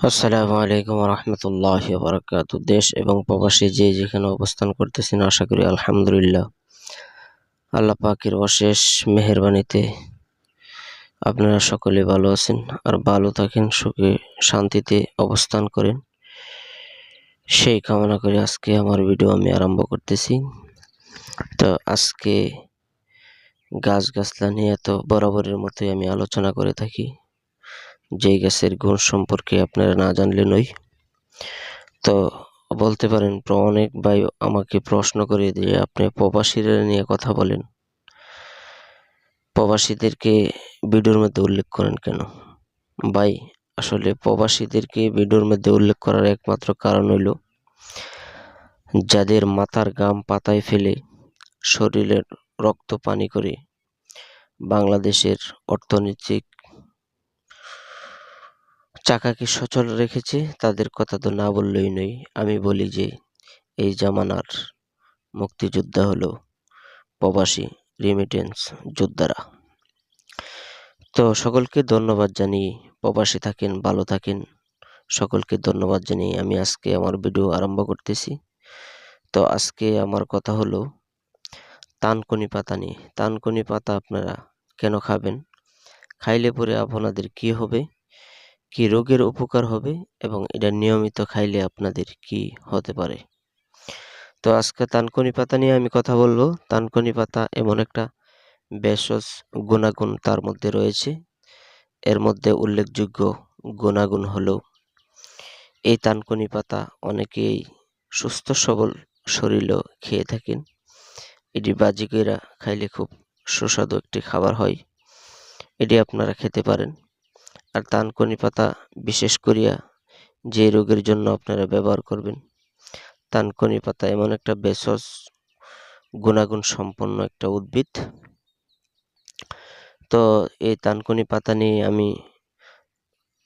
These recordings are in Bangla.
আসসালামু আলাইকুম রহমতুল্লাহ বারকাত দেশ এবং প্রবাসী যে যেখানে অবস্থান করতেছেন, আশা করি আলহামদুলিল্লাহ। আল্লাহ পাকের অশেষ মেহরবানিতে আপনারা সকলে ভালো আছেন আর ভালো থাকেন, সুখে শান্তিতে অবস্থান করেন। সেই কামনা করে আজকে আমার ভিডিও আমি আরম্ভ করতেছি। তো আজকে গাছ গাছলা নিয়ে তো বরাবরের মতোই আমি আলোচনা করে থাকি। যেই গাছের গুণ সম্পর্কে আপনারা না জানলে নই। তো বলতে পারেন অনেক ভাই আমাকে প্রশ্ন করে দিয়ে আপনি প্রবাসীরা নিয়ে কথা বলেন। প্রবাসীদেরকে ভিডিওর মধ্যে উল্লেখ করেন কেন? ভাই, আসলে প্রবাসীদেরকে ভিডিওর মধ্যে উল্লেখ করার একমাত্র কারণ হইল, যাদের মাথার গাম পাতায় ফেলে শরীরের রক্ত পানি করে বাংলাদেশের অর্থনৈতিক চাকাকে সচল রেখেছে, তাদের কথা তো না বললেই নই আমি বলি যে, এই জামানার মুক্তিযোদ্ধা হলো প্রবাসী রিমিটেন্স যোদ্ধারা। তো সকলকে ধন্যবাদ জানিয়ে প্রবাসী থাকেন, ভালো থাকেন। সকলকে ধন্যবাদ জানিয়ে আমি আজকে আমার ভিডিও আরম্ভ করতেছি। তো আজকে আমার কথা হলো তানকনি পাতা নিয়ে। তানকনি পাতা আপনারা কেন খাবেন? খাইলে পরে আপনাদের কি হবে? কি রোগের উপকার হবে এবং এটা নিয়মিত খাইলে আপনাদের কি হতে পারে? তো আজকে তানকনি পাতা নিয়ে আমি কথা বলব। তানকনি পাতা এমন একটা ভেষজ গুণাগুণ তার মধ্যে রয়েছে। এর মধ্যে উল্লেখযোগ্য গুণাগুণ হলো, এই তানকনি পাতা অনেকেই সুস্থ সবল শরীরও খেয়ে থাকেন। এটি বাজিকেরা খাইলে খুব সুস্বাদু একটি খাবার হয়। এটি আপনারা খেতে পারেন। আর তানকনি পাতা বিশেষ করিয়া যে রোগের জন্য আপনারা ব্যবহার করবেন। তানকনি পাতা এমন একটা ভেষজ গুণাগুণ সম্পন্ন একটা উদ্ভিদ। তো এই তানকনি পাতা নিয়ে আমি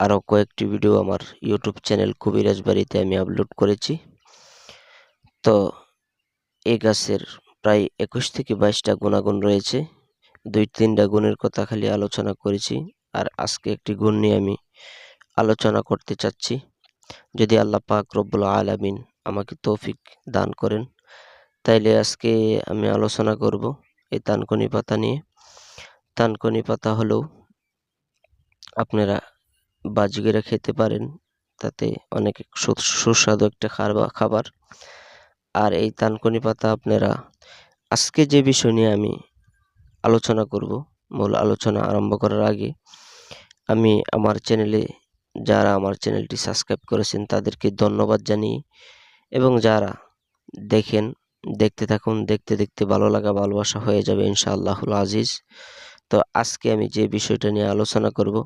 আরও কয়েকটি ভিডিও আমার ইউটিউব চ্যানেল কবিরাজ বাড়িতে আমি আপলোড করেছি। তো এই গাছের প্রায় একুশ থেকে বাইশটা গুণাগুণ রয়েছে। দুই তিনটা গুণের কথা খালি আলোচনা করেছি। আর আজকে একটি গুণ নিয়ে আমি আলোচনা করতে চাচ্ছি। যদি আল্লাহ পাক রব্বুল আলামিন আমাকে তৌফিক দান করেন, তাইলে আজকে আমি আলোচনা করব এই তানকনি পাতা নিয়ে। তানকনি পাতা হলেও আপনারা বাজিগেরা খেতে পারেন, তাতে অনেক সুস্বাদু একটা খাবার। আর এই তানকনি পাতা আপনারা আজকে যে বিষয় নিয়ে আমি আলোচনা করব, মূল আলোচনা আরম্ভ করার আগে আমি আমার চ্যানেলে যারা আমার চ্যানেলটি সাবস্ক্রাইব করেছেন তাদেরকে ধন্যবাদ জানিয়ে এবং যারা দেখেন, দেখতে থাকুন, দেখতে দেখতে ভালো লাগা, ভালোবাসা হয়ে যাবে ইনশাআল্লাহুল আজিজ। তো আজকে আমি যে বিষয়টা নিয়ে আলোচনা করব,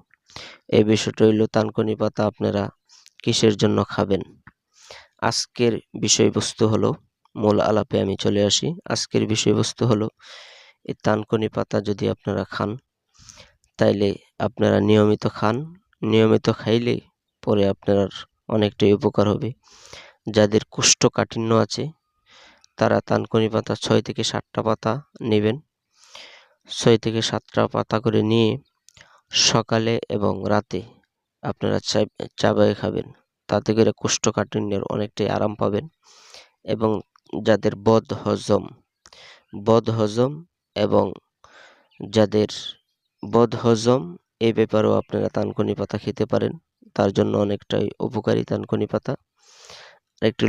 এই বিষয়টা হইল তানকনি পাতা আপনারা কিসের জন্য খাবেন? আজকের বিষয়বস্তু হলো, মূল আলাপে আমি চলে আসি। আজকের বিষয়বস্তু হলো, এই তানকনি পাতা যদি আপনারা খান, তাইলে আপনারা নিয়মিত খান। নিয়মিত খাইলে পরে আপনার অনেকটাই উপকার হবে। যাদের কুষ্ঠকাঠিন্য আছে, তারা তানকনি পাতা ছয় থেকে সাতটা পাতা নেবেন। ছয় থেকে সাতটা পাতা করে নিয়ে সকালে এবং রাতে আপনারা চা চাবাই খাবেন। তাতে করে কুষ্ঠকাঠিন্যের অনেকটাই আরাম পাবেন এবং যাদের বদ হজম বদ হজম এবং যাদের বদ হজম এই ব্যাপারেও আপনারা তানকনি পাতা খেতে পারেন। তার জন্য অনেকটাই উপকারী তানকনি পাতা। একটু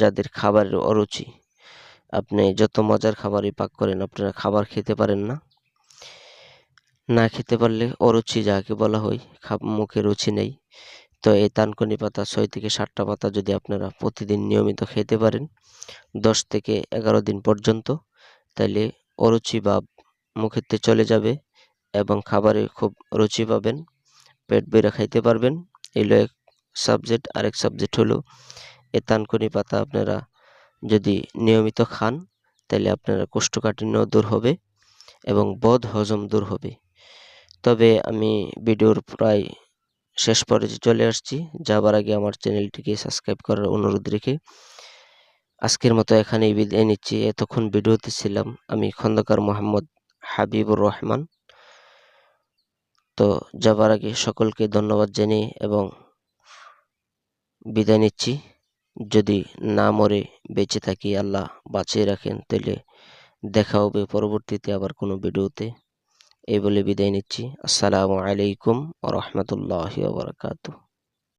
যাদের খাবারের অরুচি, আপনি যত মজার খাবারই পাক করেন, আপনারা খাবার খেতে পারেন না। না খেতে পারলে অরুচি যাকে বলা হয় মুখে রুচি নেই। তো এই তানকনি পাতা ছয় থেকে সাতটা পাতা যদি আপনারা প্রতিদিন নিয়মিত খেতে পারেন, দশ থেকে এগারো দিন পর্যন্ত তাহলে অরুচি ভাব মুখেতে চলে যাবে। এবং খাবারে খুব রুচি পাবেন, পেট বেড়ে খাইতে পারবেন। এলো এক সাবজেক্ট, আরেক সাবজেক্ট হলো এ তানকুনি পাতা। আপনারা যদি নিয়মিত খান তাহলে আপনারা কোষ্ঠকাঠিন্য দূর হবে এবং বদ হজম দূর হবে। তবে আমি ভিডিওর প্রায় শেষ পর্যায়ে চলে আসছি। যাবার আগে আমার চ্যানেলটিকে সাবস্ক্রাইব করার অনুরোধ রেখে আজকের মতো এখানেই বিদায় নিচ্ছি। এতক্ষণ ভিডিওতে ছিলাম আমি খন্দকার মোহাম্মদ হাবিবুর রহমান। তো যাবার আগে সকলকে ধন্যবাদ জানিয়ে এবং বিদায় নিচ্ছি। যদি না মরে বেঁচে থাকি, আল্লাহ বাঁচিয়ে রাখেন, তাহলে দেখা হবে পরবর্তীতে আবার কোনো ভিডিওতে। এই বলে বিদায় নিচ্ছি। আসসালামু আলাইকুম রহমতুল্লাহ বারকাতুহ।